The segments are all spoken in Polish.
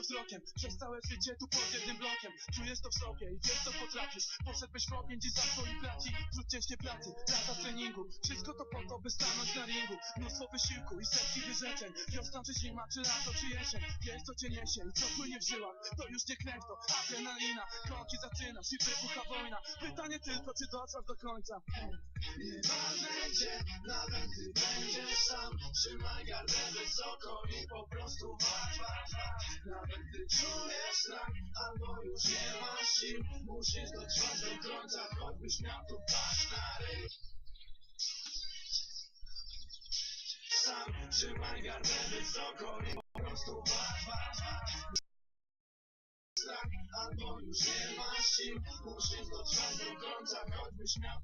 to wzrokiem Przez całe życie tu pod jednym blokiem. Czujesz to w sobie i wiesz co potrafisz. Poszedłeś w ogień dziś za swoich braci Wśród ciężkiej pracy, lata treningu. Wszystko to po to, by stanąć na ringu. Mnóstwo wysiłku i setki wyrzeczeń. Wiosna czy zima, czy lato, czy jesień. Wiesz co cię niesie i co płynie w żyłach. To już nie krew, to adrenalina. Kroki zaczynasz i wybucha wojna. Pytanie tylko, czy dotrwasz do końca? Nieważne gdzie, nawet gdy będziesz sam Trzymaj gardę wysoko i po prostu walcz Nawet gdy czujesz strach, albo już nie masz sił Musisz dotrwać do końca, choćbyś miał tu paść na ryj Sam trzymaj gardę wysoko i po prostu strach, albo już nie masz sił. Musisz dotrwać do końca, choćbyś miał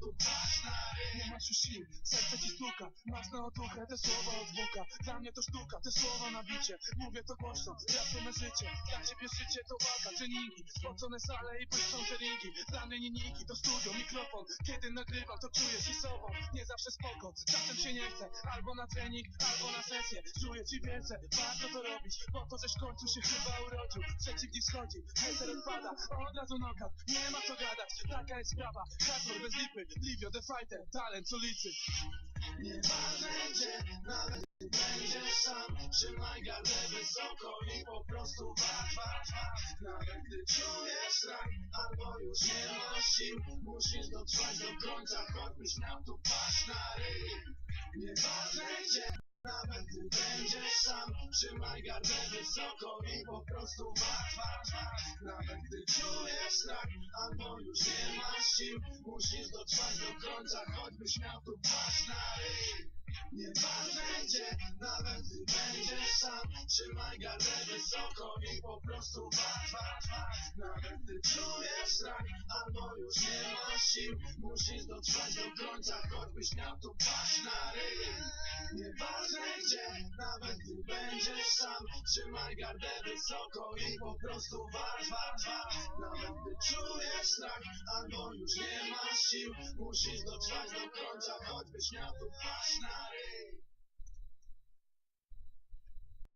Nie masz już sił, serce ci stuka Masz na otuchę te słowa od Buka Dla mnie to sztuka, te słowa na bicie. Mówię to głośno, rap to me życie. Dla ciebie życie to walka, treningi. Spocone sale i błyszczące ringi. Dla mnie linijki to studio, mikrofon. Kiedy nagrywam to czuję się sobą. Nie zawsze spoko, czasem się nie chce. Albo na trening, albo na sesję. Czuję ci wiedzę, warto to robić. Po to, żeś w końcu się chyba urodził. Przeciwnik schodzi, hejter odpada Od razu knockout, nie ma co gadać Taka jest sprawa, hardcore bez lipy Livio the fighter, talent co Nieważne gdzie, nawet będziesz sam Trzymaj gardę wysoko i po prostu walcz, walcz, Nawet gdy czujesz strach, albo już nie masz sił Musisz dotrwać do końca, choćbyś miał tu paść na ryj Nieważne gdzie, nawet gdy będziesz sam Trzymaj gardę wysoko i po prostu walcz, walcz Nawet gdy czujesz strach, albo już nie masz sił Musisz dotrwać do końca, choćbyś miał tu paść na ryj Nieważne gdzie, nawet gdy będziesz sam. Trzymaj gardę wysoko i po prostu walcz, walcz, walcz. Nawet gdy czujesz strach, albo już nie masz sił Musisz dotrwać do końca, choćbyś miał tu paść na ryj Nawet gdy będziesz sam. Trzymaj gardę wysoko i po prostu walcz, walcz, walcz. Nawet gdy czujesz strach, albo już nie masz sił Musisz dotrwać do końca, choćbyś miał tu paść na ryj